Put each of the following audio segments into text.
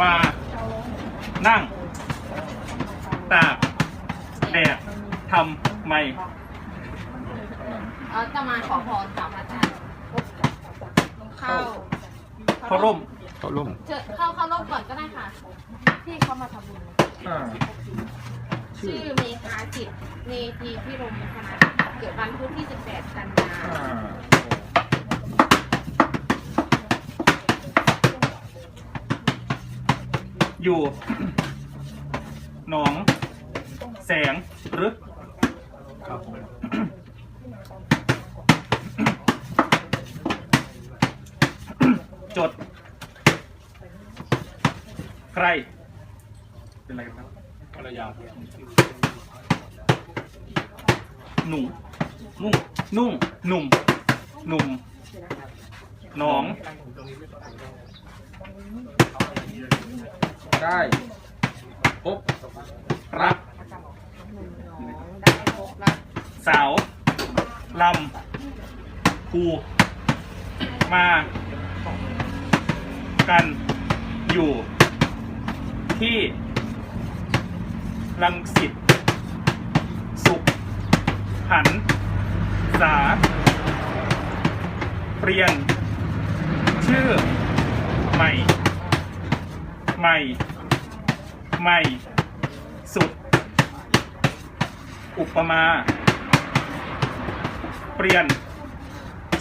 มานั่ง ตากแดดทำไมเออจะมาขอพรกับอาจารย์เข้าเขาร่มเขาล่มเจอเข้าเข้าร่มก่อนก็ได้ค่ะ ที่เขามาทำบุญอ่าชื่อเมคาจิตเมธีพิรมคณะเกิดวันพุธที่ 18 กันยาอ่า อยู่ หนอง แสงหรือครับผมจด ใคร เป็นอะไรกันครับภรรยาหนูนุ่งนุ่งหนุ่ม หนุ่มหนอง ได้พบรักได้พบรักสาวลำภูมากันอยู่ที่ลังสิตสุขหันษาเปลี่ยน ชื่อ ใหม่ ใหม่ ใหม่ สุด อุปมา เปลี่ยน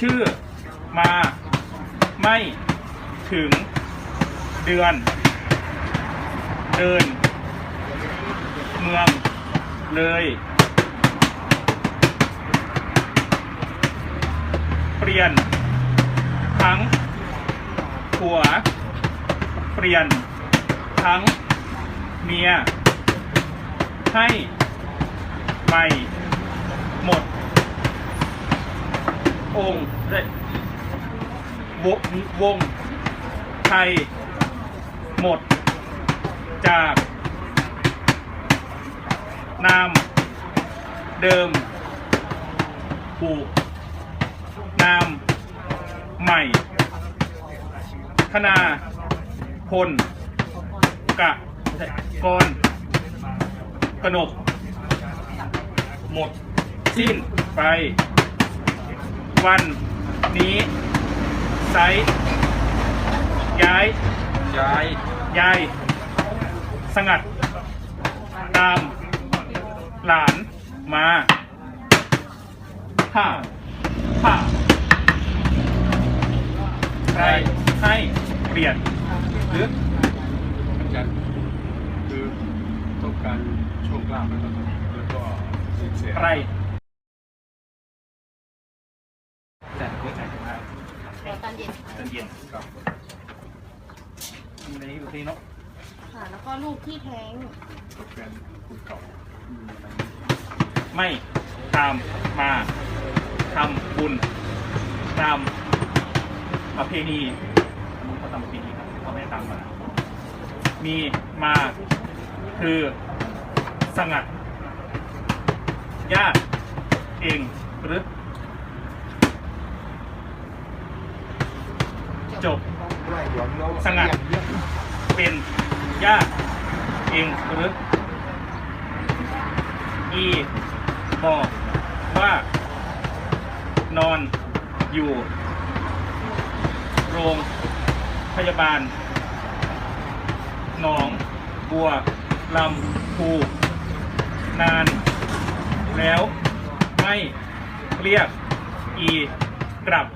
ชื่อ มา ไม่ถึง เดือน เดิน เมือง เลย เปลี่ยน ทั้งผัวเปลี่ยน ทั้งเมีย ให้ใหม่หมด องค์วงวงไทย หมด จาก นาม เดิมผูกนาม ใหม่ธนาพล กะกรกนก หมด สิ้นไป วันนี้ไซส์ย้าย ย้ายย้ายสงัด ตาม หลานมาผ้าผ้าใครให้เปลี่ยนหรือ อาจารย์คือต้องการโชคลาภแล้วก็แล้วก็สินเสียใครแต่หัวใจมากเดี๋ยวตอนเย็นตอนเย็นครับมีอะไรอยู่ที่เนาะค่ะแล้วก็ลูกที่แท้งแฟนคุณเก่าไม่ตามมาทำบุญตามประเพณีอันนี้เขาทำประเพณีครับเขาไม่ได้ตามมา มีมา คือสงัด ญาติ เองหรือจบ สงัด เป็นญาติ เองหรืออีบอกว่า นอนอยู่ โรงพยาบาล หนอง บัว ลำพูนาน แล้วไม่เรียก อีกลับ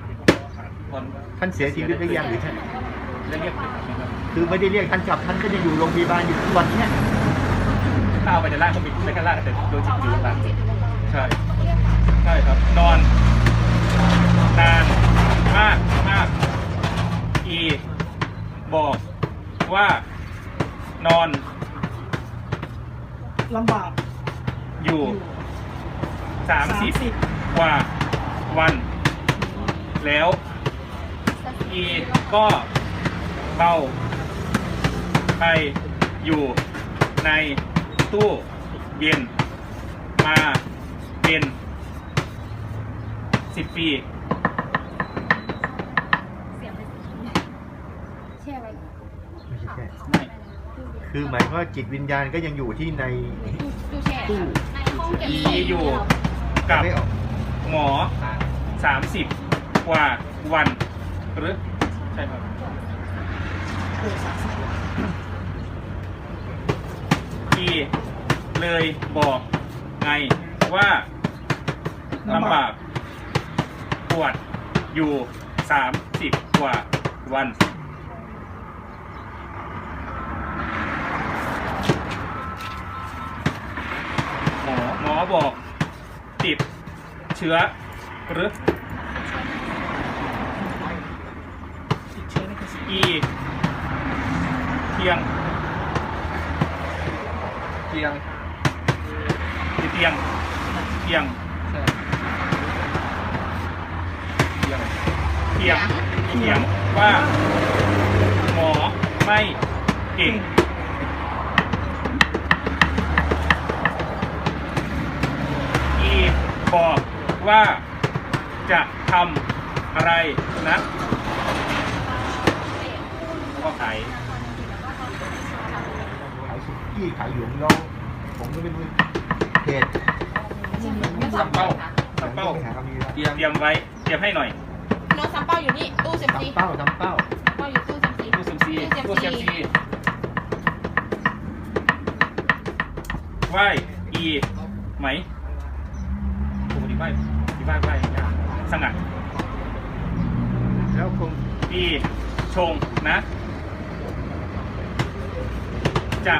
ท่านเสียชีวิตหรือยังหรือท่านและเรียกกลับนะครับคือไม่ได้เรียกท่านกลับท่านก็ยังอยู่โรงพยาบาลอยู่ทุกวันเนี้ยถ้าเอาไปในร่างเขามีในข้างล่างแต่โดนจิตอยู่ต่างใช่ใช่ครับ นอนนานมากมากอีบอกว่า นอน ลำบากอยู่สามสิบกว่าวัน แล้วอีก็เบาไปอยู่ในตู้เย็นมาเป็นสิบปี คือหมายความว่าจิตวิญญาณก็ยังอยู่ที่ใน ตู้แช่ค่ะในห้องเก็บอีของอยู่ กับไม่ออกหมอสามสิบกว่าวันหรือใช่ครับอีเลยบอกไงว่าลำบากปวดอยู่สามสิบกว่าวัน บอกติดเชื้อหรืออีเพียงเตียงติดเตียงเพียงใช่เตียงเพียงเพียงว่าหมอไม่เก่ง บอกว่าจะทำอะไรนะก็ขายขายสุกี้ขายหยงเราผมก็ไม่รู้เพจซัมเป้าซัมเป้าไปหาคำนี้แล้วเตียงเตรียมไว้เตรียมให้หน่อยโน้ตซัมเป้าอยู่นี่ตู้เซมซีทำเป้าทำเป้าเป้าอยู่ตู้เซมซีตู้เซมซีตู้เซมซีไหวอีไหมปกติ ไหวที่ไหวไหวยากสงัดแล้วคงอีชงนะ จะ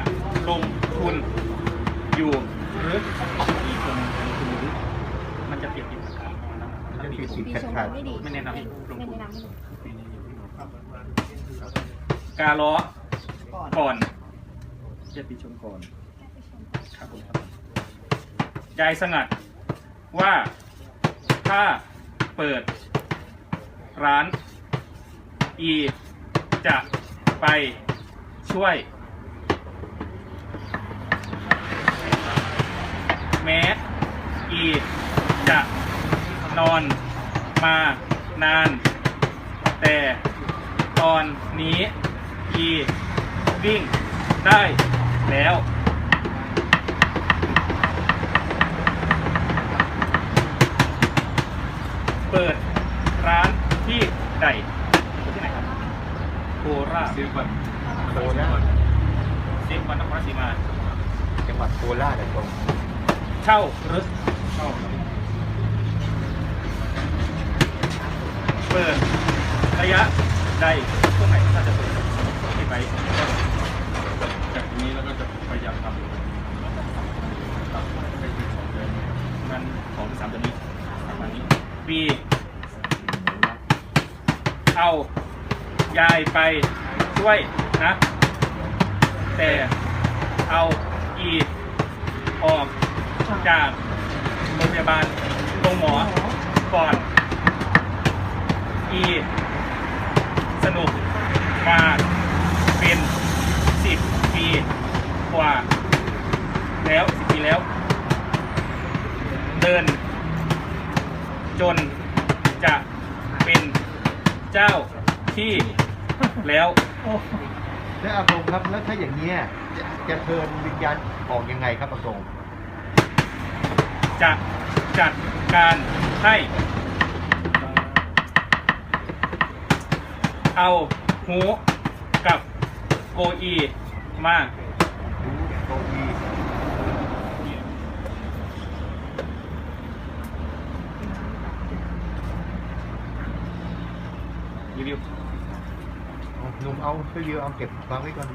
ลงทุนอยู่หรืออีชงลงทุนหรือมันจะเปรียบเทียบกันจะผิดสิทปีชงขาดไม่ดีไม่แนะนำลงทุนกาล้อก่อนเจ็ดปีชมก่อนครับผมครับยายสงัด ว่าถ้าเปิดร้านอีจะไปช่วย แม้อีจะนอนมานาน แต่ตอนนี้อีวิ่งได้แล้ว เปิดร้านที่ใดเปิดที่ไหนครับโคราชเสียงบันโคราชเซฟวันนครราชสีมา จังหวัดโคราชเลยตรงเช่าหรือเข้าครับเปิดระยะใดช่วงไหนถ้าจะเปิดที่ไปจากนี้แล้วก็จะพยายามทำตัดให้เป็นสองเดือนมันของสามเดือนนี้ประมาณนี้ ปี เอายายไปช่วยนะ แต่เอาอีออกจากโรงพยาบาลโรงหมอก่อน อีสนุกมาเป็นสิบปีกว่า แล้วสิบปีแล้ว เดิน จนจะเป็นเจ้าที่แล้ว แล้วอากงครับแล้วถ้าอย่างเนี้ยจะจะเชิญวิญญาณออกยังไงครับอากงจะจัดการให้เอาหูกับโกอีมา ดูโกอี รีวิวเอาหนุ่มเอาไปวิวเอาเก็บวางไว้ก่อน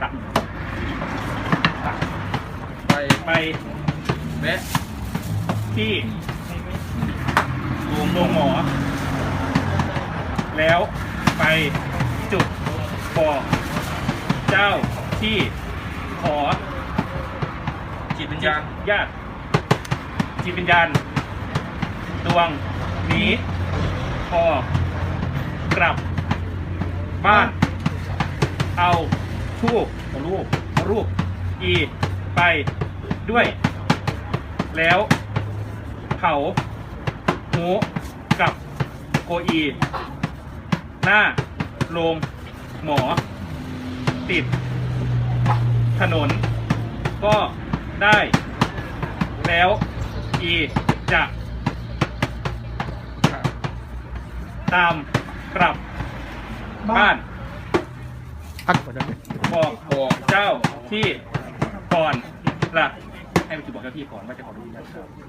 ตัดตัดไปไปแวะที่โรงหมอ แล้วไปจุดบอกเจ้าที่ขอจิตวิญญาณญาติ จิตวิญญาณ ดวงนี้พอกลับบ้าน เอาทูบรูปรูป อีไปด้วย แล้วเผาหูกับโกอี หน้าโรงหมอ ติด ถนน ก็ได้ แล้ว อีจะตามกลับบ้านพักก่อนได้ไหมบอกบอกเจ้าที่ก่อนล่ะให้ไปบอกเจ้าที่ก่อนว่าจะขอดูนะครับ